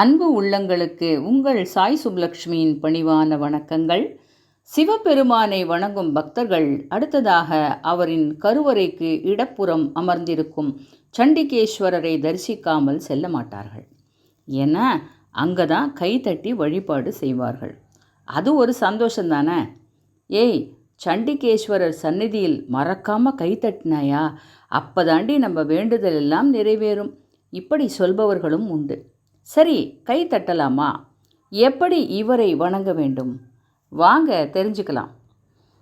அன்பு உள்ளங்களுக்கு உங்கள் சாய் சுப்லக்ஷ்மியின் பணிவான வணக்கங்கள். சிவபெருமானை வணங்கும் பக்தர்கள் அடுத்ததாக அவரின் கருவறைக்கு இடப்புறம் அமர்ந்திருக்கும் சண்டிகேஸ்வரரை தரிசிக்காமல் செல்ல மாட்டார்கள். ஏன்னா அங்கே தான் கைத்தட்டி வழிபாடு செய்வார்கள். அது ஒரு சந்தோஷம் தானே ஏய் சண்டிகேஸ்வரர் சந்நிதியில் மறக்காம கைத்தட்டினாயா அப்பதாண்டி நம்ம வேண்டுதல் எல்லாம் நிறைவேறும். இப்படி சொல்பவர்களும் உண்டு. சரி கை தட்டலாமா? எப்படி இவரை வணங்க வேண்டும்? வாங்க தெரிஞ்சுக்கலாம்.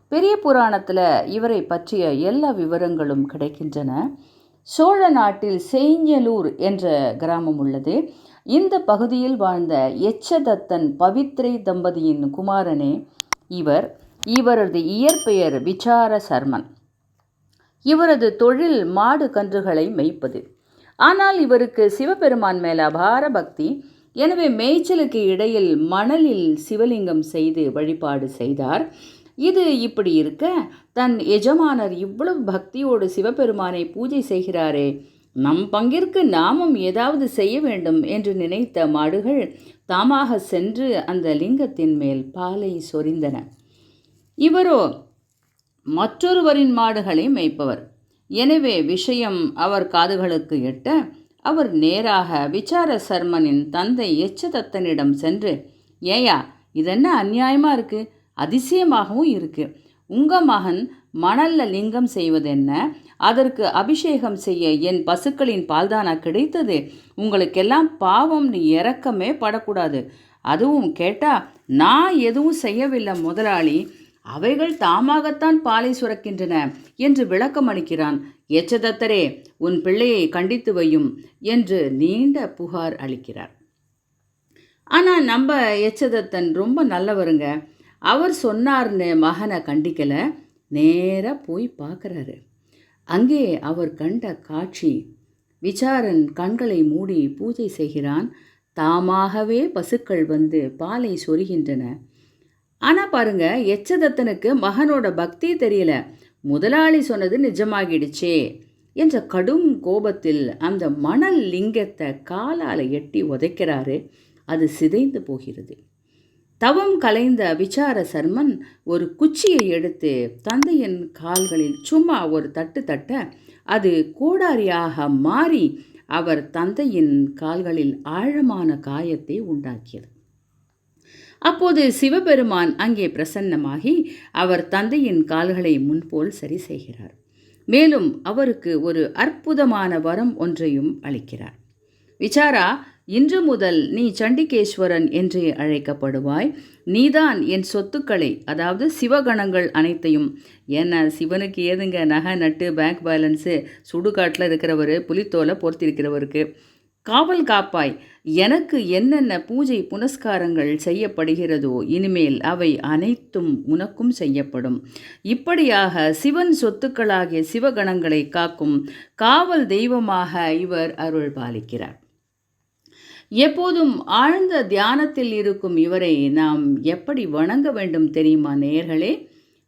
பெரிய புராணத்தில் இவரை பற்றிய எல்லா விவரங்களும் கிடைக்கின்றன. சோழ நாட்டில் செய்ஞலூர் என்ற கிராமம் உள்ளது. இந்த பகுதியில் வாழ்ந்த எச்சதத்தன் பவித்ரை தம்பதியின் குமாரனே இவர். இவரது இயற்பெயர் விசார சர்மன் இவரது தொழில் மாடு கன்றுகளை மேய்ப்பது. ஆனால் இவருக்கு சிவபெருமான் மேல் அபார பக்தி. எனவே மேய்ச்சலுக்கு இடையில் மணலில் சிவலிங்கம் செய்து வழிபாடு செய்தார். இது இப்படி இருக்க தன் எஜமானர் இவ்வளவு பக்தியோடு சிவபெருமானை பூஜை செய்கிறாரே நம் பங்கிற்கு நாமும் ஏதாவது செய்ய வேண்டும் என்று நினைத்த மாடுகள் தாமாக சென்று அந்த லிங்கத்தின் மேல் பாலை சொரிந்தன. இவரோ மற்றொருவரின் மாடுகளை மேய்ப்பவர். எனவே விஷயம் அவர் காதுகளுக்கு எட்ட அவர் நேராக விசார சர்மனின் தந்தை எச்சதத்தனிடம் சென்று ஏயா இதென்ன அநியாயமாக இருக்குது அதிசயமாகவும் இருக்குது உங்கள் மகன் மணல்ல லிங்கம் செய்வதென்ன? அதற்கு அபிஷேகம் செய்ய என் பசுக்களின் பால்தானா கிடைத்தது. உங்களுக்கெல்லாம் பாவம்னு இறக்கமே படக்கூடாது. அதுவும் கேட்டா நான் எதுவும் செய்யவில்லை முதலாளி. அவைகள் தாமாகத்தான் பாலை சுரக்கின்றன என்று விளக்கம் அளிக்கிறான். எச்சதத்தரே உன் பிள்ளையை கண்டித்து வையும் என்று நீண்ட புகார் அளிக்கிறார். ஆனால் நம்ம எச்சதத்தன் ரொம்ப நல்லவருங்க. அவர் சொன்னார்னு மகனை கண்டிக்கலை நேராக போய் பார்க்குறாரு அங்கே அவர் கண்ட காட்சி விசாரன் கண்களை மூடி பூஜை செய்கிறான். தாமாகவே பசுக்கள் வந்து பாலை சொருகின்றன. ஆனால் பாருங்க எச்சதத்தனுக்கு மகனோட பக்தி தெரியல. முதலாளி சொன்னது நிஜமாகிடுச்சே என்ற கடும் கோபத்தில் அந்த மணல் லிங்கத்தை காலால் எட்டி உதைக்கிறாரு. அது சிதைந்து போகிறது. தவம் கலைந்த விசார சர்மன் ஒரு குச்சியை எடுத்து தந்தையின் கால்களில் சும்மா ஒரு தட்டு தட்ட அது கோடாரியாக மாறி அவர் தந்தையின் கால்களில் ஆழமான காயத்தை உண்டாக்கியது. அப்போது சிவபெருமான் அங்கே பிரசன்னமாகி அவர் தந்தையின் கால்களை முன்போல் சரி செய்கிறார். மேலும் அவருக்கு ஒரு அற்புதமான வரம் ஒன்றையும் அளிக்கிறார். விசாரா இன்று முதல் நீ சண்டிகேஸ்வரன் என்றே அழைக்கப்படுவாய். நீதான் என் சொத்துக்களை அதாவது சிவகணங்கள் அனைத்தையும் ஏன்னா சிவனுக்கு ஏதுங்க நகை நட்டு பேங்க் பேலன்ஸு சுடுகாட்டில் இருக்கிறவர் புலித்தோலை பொறுத்திருக்கிறவருக்கு காவல் காப்பாய். எனக்கு என்னென்ன பூஜை புனஸ்காரங்கள் செய்யப்படுகிறதோ இனிமேல் அவை அனைத்தும் உனக்கும் செய்யப்படும். இப்படியாக சிவன் சொத்துக்களாகிய சிவகணங்களை காக்கும் காவல் தெய்வமாக இவர் அருள் பாலிக்கிறார். எப்போதும் ஆழ்ந்த தியானத்தில் இருக்கும் இவரை நாம் எப்படி வணங்க வேண்டும் தெரியுமா நேர்களே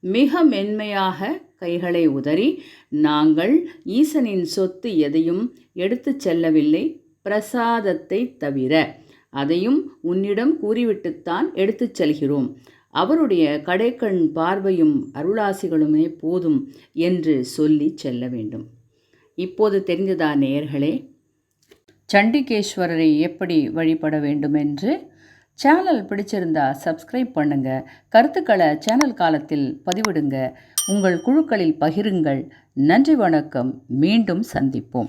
மிக மென்மையாக கைகளை உதறி நாங்கள் ஈசனின் சொத்து எதையும் எடுத்துச் செல்லவில்லை. பிரசாதத்தை தவிர. அதையும் உன்னிடம் கூறிவிட்டுத்தான் எடுத்துச் செல்கிறோம். அவருடைய கடைக்கண் பார்வையும் அருளாசிகளுமே போதும் என்று சொல்லி செல்ல வேண்டும். இப்போது தெரிந்ததா நேயர்களே? சண்டிகேஸ்வரரை எப்படி வழிபட வேண்டும் என்று சேனல் பிடிச்சிருந்தா சப்ஸ்கிரைப் பண்ணுங்க. கருத்துக்களை சேனல் காலத்தில் பதிவிடுங்க. உங்கள் குழுக்களில் பகிருங்கள். நன்றி வணக்கம். மீண்டும் சந்திப்போம்.